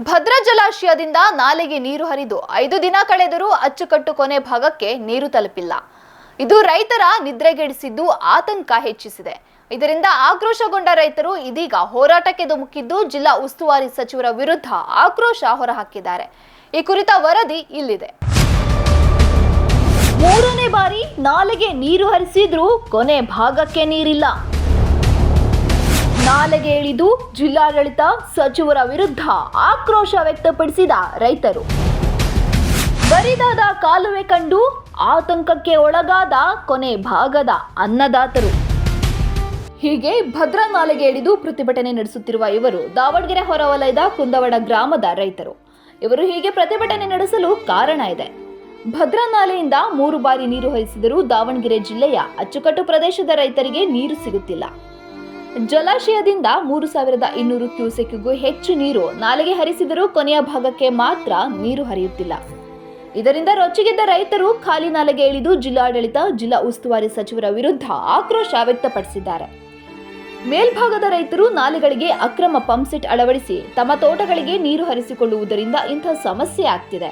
ಭದ್ರಾ ಜಲಾಶಯದಿಂದ ನಾಲೆಗೆ ನೀರು ಹರಿದು ಐದು ದಿನ ಕಳೆದರೂ ಅಚ್ಚುಕಟ್ಟು ಕೊನೆ ಭಾಗಕ್ಕೆ ನೀರು ತಲುಪಿಲ್ಲ. ಇದು ರೈತರ ನಿದ್ರೆಗೆಡಿಸಿದ್ದು ಆತಂಕ ಹೆಚ್ಚಿಸಿದೆ. ಇದರಿಂದ ಆಕ್ರೋಶಗೊಂಡ ರೈತರು ಇದೀಗ ಹೋರಾಟಕ್ಕೆ ಧುಮುಕಿದ್ದು ಜಿಲ್ಲಾ ಉಸ್ತುವಾರಿ ಸಚಿವರ ವಿರುದ್ಧ ಆಕ್ರೋಶ ಹೊರಹಾಕಿದ್ದಾರೆ. ಈ ಕುರಿತ ವರದಿ ಇಲ್ಲಿದೆ. ಮೂರನೇ ಬಾರಿ ನಾಲೆಗೆ ನೀರು ಹರಿಸಿದ್ರೂ ಕೊನೆ ಭಾಗಕ್ಕೆ ನೀರಿಲ್ಲ. ನಾಲೆಗೆ ಇಳಿದು ಜಿಲ್ಲಾಡಳಿತ ಸಚಿವರ ವಿರುದ್ಧ ಆಕ್ರೋಶ ವ್ಯಕ್ತಪಡಿಸಿದ ರೈತರು. ಬರಿದಾದ ಕಾಲುವೆ ಕಂಡು ಆತಂಕಕ್ಕೆ ಒಳಗಾದ ಕೊನೆ ಭಾಗದ ಅನ್ನದಾತರು. ಹೀಗೆ ಭದ್ರಾ ನಾಲೆಗೆ ಇಳಿದು ಪ್ರತಿಭಟನೆ ನಡೆಸುತ್ತಿರುವ ಇವರು ದಾವಣಗೆರೆ ಹೊರವಲಯದ ಕುಂದವಡ ಗ್ರಾಮದ ರೈತರು. ಇವರು ಹೀಗೆ ಪ್ರತಿಭಟನೆ ನಡೆಸಲು ಕಾರಣ ಇದೆ. ಭದ್ರಾ ನಾಲೆಯಿಂದ ಮೂರು ಬಾರಿ ನೀರು ಹರಿಸಿದರೂ ದಾವಣಗೆರೆ ಜಿಲ್ಲೆಯ ಅಚ್ಚುಕಟ್ಟು ಪ್ರದೇಶದ ರೈತರಿಗೆ ನೀರು ಸಿಗುತ್ತಿಲ್ಲ. ಜಲಾಶಯದಿಂದ ಮೂರು ಸಾವಿರದ ಇನ್ನೂರು ಕ್ಯೂಸೆಕ್ಗೂ ಹೆಚ್ಚು ನೀರು ನಾಲೆಗೆ ಹರಿಸಿದರೂ ಕೊನೆಯ ಭಾಗಕ್ಕೆ ಮಾತ್ರ ನೀರು ಹರಿಯುತ್ತಿಲ್ಲ. ಇದರಿಂದ ರೊಚ್ಚಿಗೆದ್ದ ರೈತರು ಖಾಲಿ ನಾಲೆಗೆ ಇಳಿದು ಜಿಲ್ಲಾಡಳಿತ, ಜಿಲ್ಲಾ ಉಸ್ತುವಾರಿ ಸಚಿವರ ವಿರುದ್ಧ ಆಕ್ರೋಶ ವ್ಯಕ್ತಪಡಿಸಿದ್ದಾರೆ. ಮೇಲ್ಭಾಗದ ರೈತರು ನಾಲೆಗಳಿಗೆ ಅಕ್ರಮ ಪಂಪ್ಸೆಟ್ ಅಳವಡಿಸಿ ತಮ್ಮ ತೋಟಗಳಿಗೆ ನೀರು ಹರಿಸಿಕೊಳ್ಳುವುದರಿಂದ ಇಂಥ ಸಮಸ್ಯೆ ಆಗ್ತಿದೆ.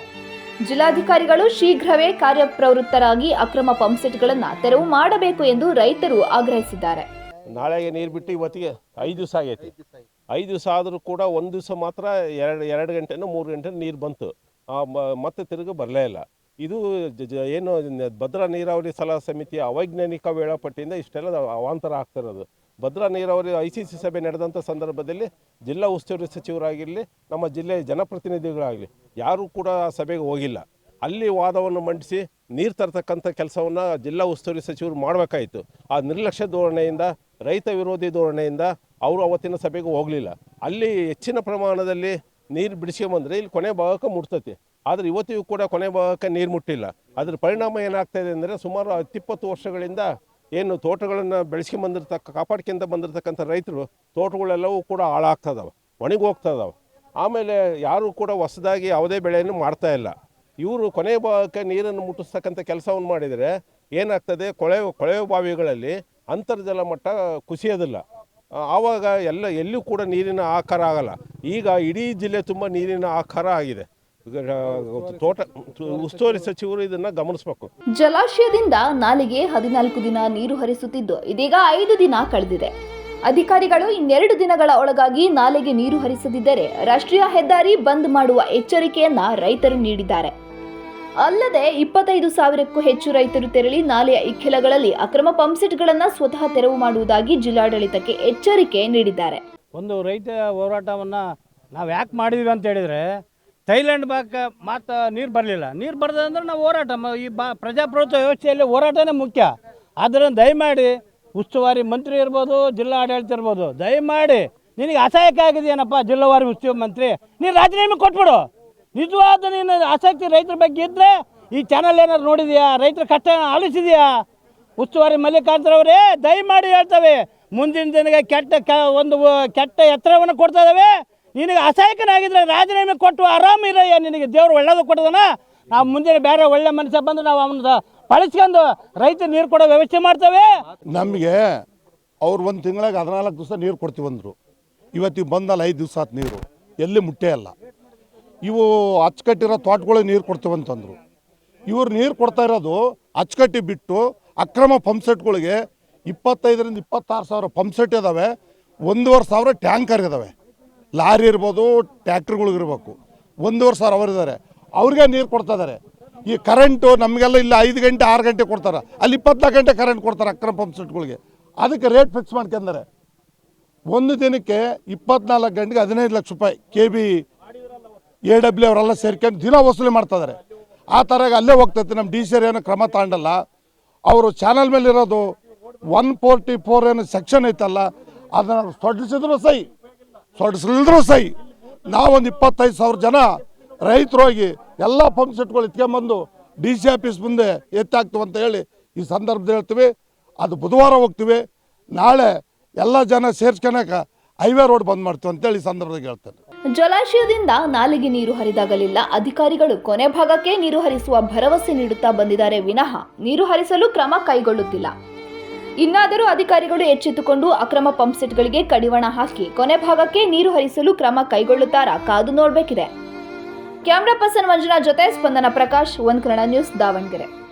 ಜಿಲ್ಲಾಧಿಕಾರಿಗಳು ಶೀಘ್ರವೇ ಕಾರ್ಯಪ್ರವೃತ್ತರಾಗಿ ಅಕ್ರಮ ಪಂಪ್ಸೆಟ್ಗಳನ್ನು ತೆರವು ಮಾಡಬೇಕು ಎಂದು ರೈತರು ಆಗ್ರಹಿಸಿದ್ದಾರೆ. ನಾಳೆಗೆ ನೀರು ಬಿಟ್ಟು ಇವತ್ತಿಗೆ ಐದು ದಿವಸ ಆಗೈತಿ. ಐದು ದಿವಸ ಆದರೂ ಕೂಡ ಒಂದು ದಿವಸ ಮಾತ್ರ ಎರಡು ಎರಡು ಗಂಟೆನೋ ಮೂರು ಗಂಟೆ ನೀರು ಬಂತು. ಮತ್ತೆ ತಿರುಗಿ ಬರಲೇ ಇಲ್ಲ. ಇದು ಏನು ಭದ್ರಾ ನೀರಾವರಿ ಸಲಹಾ ಸಮಿತಿಯ ಅವೈಜ್ಞಾನಿಕ ವೇಳಾಪಟ್ಟಿಯಿಂದ ಇಷ್ಟೆಲ್ಲ ಅವಾಂತರ ಆಗ್ತಿರೋದು ಭದ್ರಾ ನೀರಾವರಿ ಐ ಸಿ ಸಿ ಸಭೆ ನಡೆದಂಥ ಸಂದರ್ಭದಲ್ಲಿ ಜಿಲ್ಲಾ ಉಸ್ತುವಾರಿ ಸಚಿವರಾಗಿರಲಿ ನಮ್ಮ ಜಿಲ್ಲೆಯ ಜನಪ್ರತಿನಿಧಿಗಳಾಗಲಿ ಯಾರೂ ಕೂಡ ಆ ಸಭೆಗೆ ಹೋಗಿಲ್ಲ. ಅಲ್ಲಿ ವಾದವನ್ನು ಮಂಡಿಸಿ ನೀರು ತರ್ತಕ್ಕಂಥ ಕೆಲಸವನ್ನು ಜಿಲ್ಲಾ ಉಸ್ತುವಾರಿ ಸಚಿವರು ಮಾಡಬೇಕಾಯಿತು. ಆ ನಿರ್ಲಕ್ಷ್ಯ ಧೋರಣೆಯಿಂದ, ರೈತ ವಿರೋಧಿ ಧೋರಣೆಯಿಂದ ಅವರು ಅವತ್ತಿನ ಸಭೆಗೆ ಹೋಗಲಿಲ್ಲ. ಅಲ್ಲಿ ಹೆಚ್ಚಿನ ಪ್ರಮಾಣದಲ್ಲಿ ನೀರು ಬಿಡಿಸ್ಕೊಂಬಂದರೆ ಇಲ್ಲಿ ಕೊನೆ ಭಾಗಕ್ಕೆ ಮುಟ್ತತಿ. ಆದರೆ ಇವತ್ತಿಗೂ ಕೂಡ ಕೊನೆ ಭಾಗಕ್ಕೆ ನೀರು ಮುಟ್ಟಿಲ್ಲ. ಅದ್ರ ಪರಿಣಾಮ ಏನಾಗ್ತಾಯಿದೆ ಅಂದರೆ ಸುಮಾರು ಹತ್ತಿಪ್ಪತ್ತು ವರ್ಷಗಳಿಂದ ಏನು ತೋಟಗಳನ್ನು ಬೆಳೆಸ್ಕೊಂಬಂದಿರ್ತಕ್ಕ, ಕಾಪಾಡ್ಕೊಂತ ಬಂದಿರತಕ್ಕಂಥ ರೈತರು ತೋಟಗಳೆಲ್ಲವೂ ಕೂಡ ಹಾಳಾಗ್ತದವೆ ಒಣಗಿ ಆಮೇಲೆ ಯಾರೂ ಕೂಡ ಹೊಸದಾಗಿ ಯಾವುದೇ ಬೆಳೆಯನ್ನು ಮಾಡ್ತಾ ಇಲ್ಲ. ಇವರು ಕೊನೆ ಭಾಗಕ್ಕೆ ನೀರನ್ನು ಮುಟ್ಟಿಸ್ತಕ್ಕಂಥ ಕೆಲಸವನ್ನು ಮಾಡಿದರೆ ಏನಾಗ್ತದೆ? ಕೊಳೆ ಕೊಳೆವ ಬಾವಿಗಳಲ್ಲಿ ಅಂತರ್ಜಲ ಮಟ್ಟ ಕುಸಿಯೋದಿಲ್ಲ. ಆವಾಗ ಎಲ್ಲ, ಎಲ್ಲೂ ಕೂಡ ನೀರಿನ ಆಕಾರ ಆಗಲ್ಲ. ಈಗ ಇಡೀ ಜಿಲ್ಲೆ ತುಂಬ ನೀರಿನ ಆಕಾರ ಆಗಿದೆ. ತೋಟ, ಉಸ್ತುವಾರಿ ಸಚಿವರು ಇದನ್ನ ಗಮನಿಸಬೇಕು. ಜಲಾಶಯದಿಂದ ನಾಲಿಗೆ ಹದಿನಾಲ್ಕು ದಿನ ನೀರು ಹರಿಸುತ್ತಿದ್ದು, ಇದೀಗ ಐದು ದಿನ ಕಳೆದಿದೆ. ಅಧಿಕಾರಿಗಳು ಇನ್ನೆರಡು ದಿನಗಳ ಒಳಗಾಗಿ ನಾಲೆಗೆ ನೀರು ಹರಿಸದಿದ್ದರೆ ರಾಷ್ಟ್ರೀಯ ಹೆದ್ದಾರಿ ಬಂದ್ ಮಾಡುವ ಎಚ್ಚರಿಕೆಯನ್ನ ರೈತರು ನೀಡಿದ್ದಾರೆ. ಅಲ್ಲದೆ ಇಪ್ಪತ್ತೈದು ಸಾವಿರಕ್ಕೂ ಹೆಚ್ಚು ರೈತರು ತೆರಳಿ ನಾಲೆಯ ಇಕ್ಕೆಲಗಳಲ್ಲಿ ಅಕ್ರಮ ಪಂಪ್ಸೆಟ್ಗಳನ್ನು ಸ್ವತಃ ತೆರವು ಮಾಡುವುದಾಗಿ ಜಿಲ್ಲಾಡಳಿತಕ್ಕೆ ಎಚ್ಚರಿಕೆ ನೀಡಿದ್ದಾರೆ. ಒಂದು ರೈತ ಹೋರಾಟವನ್ನು ನಾವು ಯಾಕೆ ಮಾಡಿದ್ವಿ ಅಂತ ಹೇಳಿದರೆ, ಥೈಲ್ಯಾಂಡ್ ಬಾಕ ಮಾತ್ರ ನೀರು ಬರಲಿಲ್ಲ. ನೀರು ಬರದೆ ನಾವು ಹೋರಾಟ. ಈ ಬಾ, ಪ್ರಜಾಪ್ರಭುತ್ವ ವ್ಯವಸ್ಥೆಯಲ್ಲಿ ಹೋರಾಟನೇ ಮುಖ್ಯ. ಆದ್ದರಿಂದ ದಯಮಾಡಿ ಉಸ್ತುವಾರಿ ಮಂತ್ರಿ ಇರ್ಬೋದು, ಜಿಲ್ಲಾ ಆಡಳಿತ ಇರ್ಬೋದು, ದಯಮಾಡಿ ನಿನಗೆ ಅಸಹಾಯಕ ಆಗಿದೆಯೇನಪ್ಪ ಜಿಲ್ಲಾವಾರಿ ಉಸ್ತುವಾರಿ ಮಂತ್ರಿ? ನೀನು ರಾಜೀನಾಮೆ ಕೊಟ್ಬಿಡು. ನಿಜವಾದ ನೀನು ಆಸಕ್ತಿ ರೈತರ ಬಗ್ಗೆ ಇದ್ದರೆ ಈ ಚಾನಲ್ ಏನಾದ್ರು ನೋಡಿದ್ಯಾ? ರೈತರ ಕಷ್ಟ ಆಲಿಸಿದ್ಯಾ? ಉಸ್ತುವಾರಿ ಮಲ್ಲಿಕಾರ್ಜುನವರೇ ದಯಮಾಡಿ ಹೇಳ್ತವೆ, ಮುಂದಿನ ದಿನಕ್ಕೆ ಕೆಟ್ಟ ಒಂದು ಕೆಟ್ಟ ಎತ್ತರವನ್ನು ಕೊಡ್ತಾ ಇದ್ದಾವೆ ನಿನಗೆ ಅಸಹಾಯಕನಾಗಿದ್ರೆ ರಾಜೀನಾಮೆ ಕೊಟ್ಟು ಆರಾಮಿರಯ್ಯ ನಿನಗೆ ದೇವರು ಒಳ್ಳೇದು ಕೊಟ್ಟದನ ನಾವು ಮುಂದಿನ ಬೇರೆ ಒಳ್ಳೆ ಮನುಷ್ಯ ಬಂದು ನಾವು ಅವನ ಬಳಸ್ಕೊಂಡು ರೈತ ನೀರು ಕೊಡೋ ವ್ಯವಸ್ಥೆ ಮಾಡ್ತವೆ. ನಮಗೆ ಅವ್ರು ಒಂದು ತಿಂಗಳಾಗ ಹದಿನಾಲ್ಕು ದಿವಸ ನೀರು ಕೊಡ್ತೀವಿ ಅಂದರು. ಇವತ್ತಿಗೆ ಬಂದಲ್ಲ ಐದು ದಿವಸ ಆತು ನೀರು. ಎಲ್ಲಿ ಮುಟ್ಟೆ ಅಲ್ಲ. ಇವು ಅಚ್ಚುಕಟ್ಟಿರೋ ತೋಟಗಳಿಗೆ ನೀರು ಕೊಡ್ತೀವಂತಂದರು ಇವ್ರು ನೀರು ಕೊಡ್ತಾ ಇರೋದು ಅಚ್ಚುಕಟ್ಟಿ ಬಿಟ್ಟು ಅಕ್ರಮ ಪಂಪ್ಸೆಟ್ಗಳಿಗೆ ಇಪ್ಪತ್ತೈದರಿಂದ ಇಪ್ಪತ್ತಾರು ಸಾವಿರ ಪಂಪ್ಸೆಟ್ ಇದ್ದಾವೆ ಒಂದೂವರೆ ಸಾವಿರ ಟ್ಯಾಂಕರ್ ಇದ್ದಾವೆ ಲಾರಿ ಇರ್ಬೋದು ಟ್ಯಾಕ್ಟ್ರಿಗಳಿಗಿರ್ಬೇಕು ಒಂದೂವರೆ ಸಾವಿರ ಅವರಿದ್ದಾರೆ ಅವ್ರಿಗೆ ನೀರು ಕೊಡ್ತಾ ಇದ್ದಾರೆ ಈ ಕರೆಂಟು ನಮಗೆಲ್ಲ ಇಲ್ಲ, ಐದು ಗಂಟೆ, ಆರು ಗಂಟೆ ಕೊಡ್ತಾರೆ. ಅಲ್ಲಿ ಇಪ್ಪತ್ನಾಲ್ಕು ಗಂಟೆ ಕರೆಂಟ್ ಕೊಡ್ತಾರೆ ಅಕ್ರಮ ಪಂಪ್ಸೆಟ್ಗಳಿಗೆ ಅದಕ್ಕೆ ರೇಟ್ ಫಿಕ್ಸ್ ಮಾಡ್ಕೊಂಡಾರೆ ಒಂದು ದಿನಕ್ಕೆ ಇಪ್ಪತ್ನಾಲ್ಕು ಗಂಟೆಗೆ ಹದಿನೈದು ಲಕ್ಷ ರೂಪಾಯಿ ಕೆ ಬಿ ಎ ಡಬ್ಲ್ಯೂ ಅವರೆಲ್ಲ ಸೇರ್ಕೊಂಡು ದಿನ ವಸೂಲಿ ಮಾಡ್ತಾ ಇದ್ದಾರೆ ಆ ಥರ ಅಲ್ಲೇ ಹೋಗ್ತೈತೆ ನಮ್ಮ ಡಿ ಸಿ ಏನು ಕ್ರಮ ತಗೊಂಡಲ್ಲ ಅವರು ಚಾನಲ್ ಮೇಲೆ ಇರೋದು ಒನ್ ಫೋರ್ಟಿ ಫೋರ್ ಏನು ಸೆಕ್ಷನ್ ಐತಲ್ಲ, ಅದನ್ನು ಸೊಡಿಸಿದ್ರು ಸೈ ಸೊಡ್ಡಿಸಿಲ್ದ್ರು ಸೈ ನಾವೊಂದು ಇಪ್ಪತ್ತೈದು ಸಾವಿರ ಜನ ರೈತರು ಹೋಗಿ ಎಲ್ಲ ಪಂಪ್ ಸೆಟ್ಗಳು ಬಂದು ಡಿ ಸಿ ಆಫೀಸ್ ಮುಂದೆ ಎತ್ತಾಗ್ತವೆ ಅಂತ ಹೇಳಿ ಈ ಸಂದರ್ಭದಲ್ಲಿ ಹೇಳ್ತೀವಿ. ಅದು ಬುಧವಾರ ಹೋಗ್ತೀವಿ. ನಾಳೆ ಎಲ್ಲ ಜನ ಸೇರ್ಸ್ಕೊಳಕ ಹೈವೇ ರೋಡ್ ಬಂದ್ ಮಾಡ್ತೀವಿ ಅಂತೇಳಿ ಈ ಸಂದರ್ಭದಲ್ಲಿ ಹೇಳ್ತೇನೆ. ಜಲಾಶಯದಿಂದ ನಾಲಿಗೆ ನೀರು ಹರಿದಾಗಲಿಲ್ಲ. ಅಧಿಕಾರಿಗಳು ಕೊನೆ ಭಾಗಕ್ಕೆ ನೀರು ಹರಿಸುವ ಭರವಸೆ ನೀಡುತ್ತಾ ಬಂದಿದ್ದಾರೆ. ವಿನಃ ನೀರು ಹರಿಸಲು ಕ್ರಮ ಕೈಗೊಳ್ಳುತ್ತಿಲ್ಲ. ಇನ್ನಾದರೂ ಅಧಿಕಾರಿಗಳು ಎಚ್ಚೆತ್ತುಕೊಂಡು ಅಕ್ರಮ ಪಂಪ್ಸೆಟ್ಗಳಿಗೆ ಕಡಿವಾಣ ಹಾಕಿ ಕೊನೆ ಭಾಗಕ್ಕೆ ನೀರು ಹರಿಸಲು ಕ್ರಮ ಕೈಗೊಳ್ಳುತ್ತಾರಾ ಕಾದು ನೋಡಬೇಕಿದೆ. ಕ್ಯಾಮ್ರಾ ಪರ್ಸನ್ ಮಂಜುನಾಥ್ ಜೊತೆ ಸ್ಪಂದನ ಪ್ರಕಾಶ್, ಒನ್ ಕನ್ನಡ ನ್ಯೂಸ್, ದಾವಣಗೆರೆ.